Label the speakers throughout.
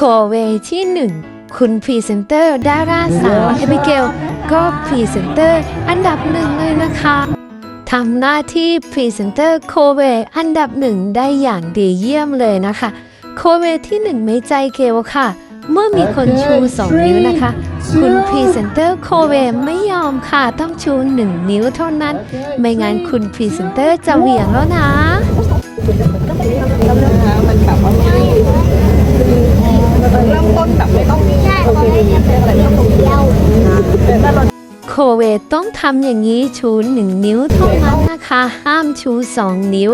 Speaker 1: โคเวที่หนึ่งคุณพรีเซนเตอร์ดาราสาวเอบิเกลก็พรีเซนเตอร์อันดับหนึ่งเลยนะคะทำหน้าที่พรีเซนเตอร์โคเวอันดับหนึ่งได้อย่างดีเยี่ยมเลยนะคะ โคเวที่หนึ่งไม่ใจเกลค่ะ เมื่อมีคนชูสองนิ้วนะคะ คุณพรีเซนเตอร์โคเวไม่ยอมค่ะต้องชูหนึ่งนิ้วเท่านั้น ไม่งั้นคุณพรีเซนเตอร์จะเหวี่ยงแล้วนะ
Speaker 2: มันแบบว่าง่ายเริ่มต้นแบบไม่ต้องมีโอเคอะไรไม่ต้องเที่ยวแต่เรา
Speaker 1: เวต้องทำอย่างนี้ชูหนึ่งนิ้วเท่านั้นนะคะ ห้ามชูสองนิ้ว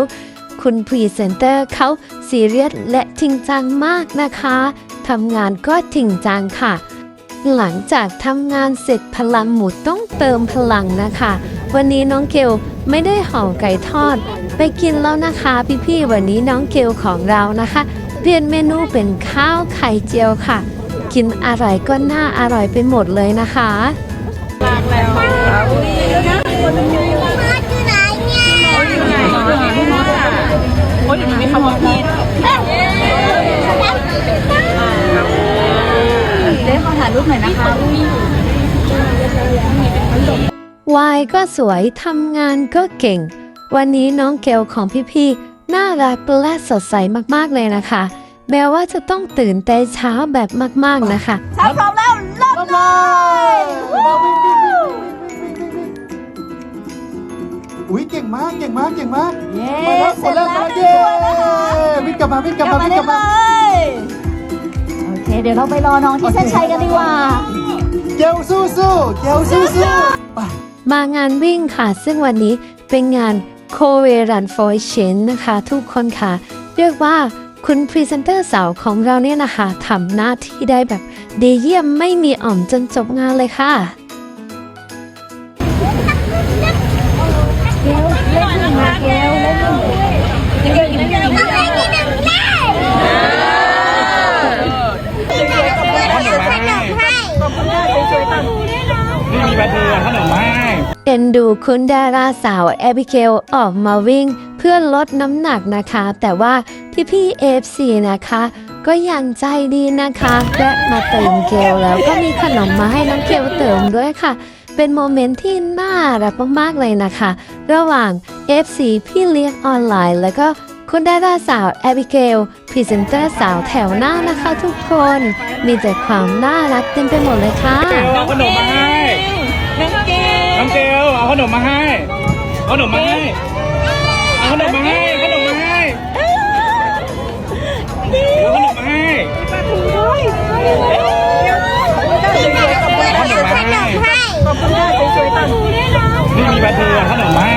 Speaker 1: คุณพรีเซนเตอร์เขาซีเรียสและจริงจังมากนะคะทำงานก็จริงจังค่ะ หลังจากทำงานเสร็จพลังหมูต้องเติมพลังนะคะ วันนี้น้องเกลไม่ได้ห่อไก่ทอด ไปกินแล้วนะคะพี่ๆวันนี้น้องเกลของเรานะคะ เปลี่ยนเมนูเป็นข้าวไข่เจียวค่ะ กินอะไรก็น่าอร่อยไปหมดเลยนะคะ
Speaker 2: โอ้ยมันมีคำว่าพี่เจ๊ขอถ่ายรูปหน่อยนะคะ
Speaker 1: วายก็สวย ทำงานก็เก่ง วันนี้น้องเกลของพี่ๆ น่ารักและสดใสมากๆเลยนะคะ แม้ว่าจะต้องตื่นแต่เช้าแบบมากๆนะคะ
Speaker 2: ถ้าพร้อมแล้วเริ่มเลย
Speaker 3: อุ้ย ก่งมากเก่งมากเก่งมาก
Speaker 2: เย้
Speaker 3: มาแล้ว
Speaker 2: เสร็จ
Speaker 3: คนแร
Speaker 2: แล้
Speaker 3: ก
Speaker 2: ว
Speaker 3: มา
Speaker 2: เย้
Speaker 3: เย้วิ่งกลับมาวิ่งกลับมาวิ่งกลับมา
Speaker 2: โอเค เดี๋ยวเราไปรอน้องที่เส้นชัยกันดีกว่า
Speaker 3: เกลสู้สู้เกลสู้สู้ไป
Speaker 1: มางานวิ่งค่ะ ซึ่งวันนี้เป็นงานโคเวรันฟอยเชนนะคะ ทุกคนค่ะ เรียกว่าคุณพรีเซนเตอร์สาวของเราเนี่ยนะคะทำหน้าที่ได้แบบดีเยี่ยมไม่มีอ่อมจนจบงานเลยค่ะ
Speaker 4: น
Speaker 1: ดูคุณดาราสาวแอบิเกลออกมาวิ่ง เพื่อลดน้ำหนักนะคะ แต่ว่าพี่พี่เอฟซีนะคะ ก็ยังใจดีนะคะและมาเติมเกลแล้วก็มีขนมมาให้น้องเกลเติมด้วยค่ะ เป็นโมเมนต์ที่น่ารักมากๆเลยนะคะ ระหว่าง FC พี่เลี้ยงออนไลน์ แล้วก็คุณดาราสาวแอบิเกลพรีเซนเตอร์สาวแถวหน้านะคะทุกคน มีแต่ความน่ารักเต็มไปหมดเลยค่ะ
Speaker 4: เอาขนมมาให้าขนมมาให้ขนมมาให้เอาขนมมาให้ขนมมาให้เอาขนมมาให้เอาขนมมาให้
Speaker 2: ขอบคุณค่ะสวยๆตั้ง
Speaker 4: นี่มีปลาทูอะขนมให้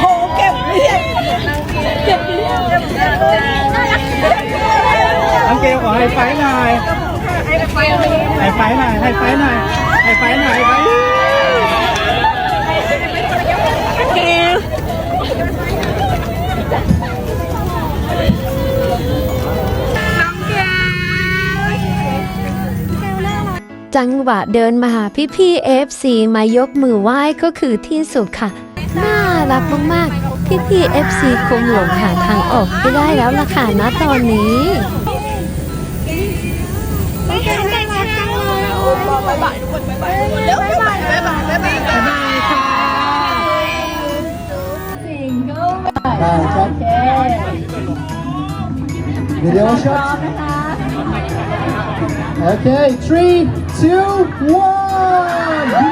Speaker 2: โอ้เก็บเรียบเก็บเรียบเก็บเรียบ
Speaker 4: น้องเกลขอไฮไฟหน่อยไฮไฟหน่อยไฮไฟหน่อยไฮไฟหน่อยไฮไฟหน่อย ว์หน่อ
Speaker 1: จังหวะเดินมาหาพี่พี่เอฟซีมายกมือไหว้ก็คือที่สุดค่ะ น่ารักมากๆ พี่พี่เอฟซีคงหลงหาทางออกไม่ได้แล้วล่ะค่ะณตอนนี้
Speaker 3: ได้ครับวิดีโอช็อตโอเค three two one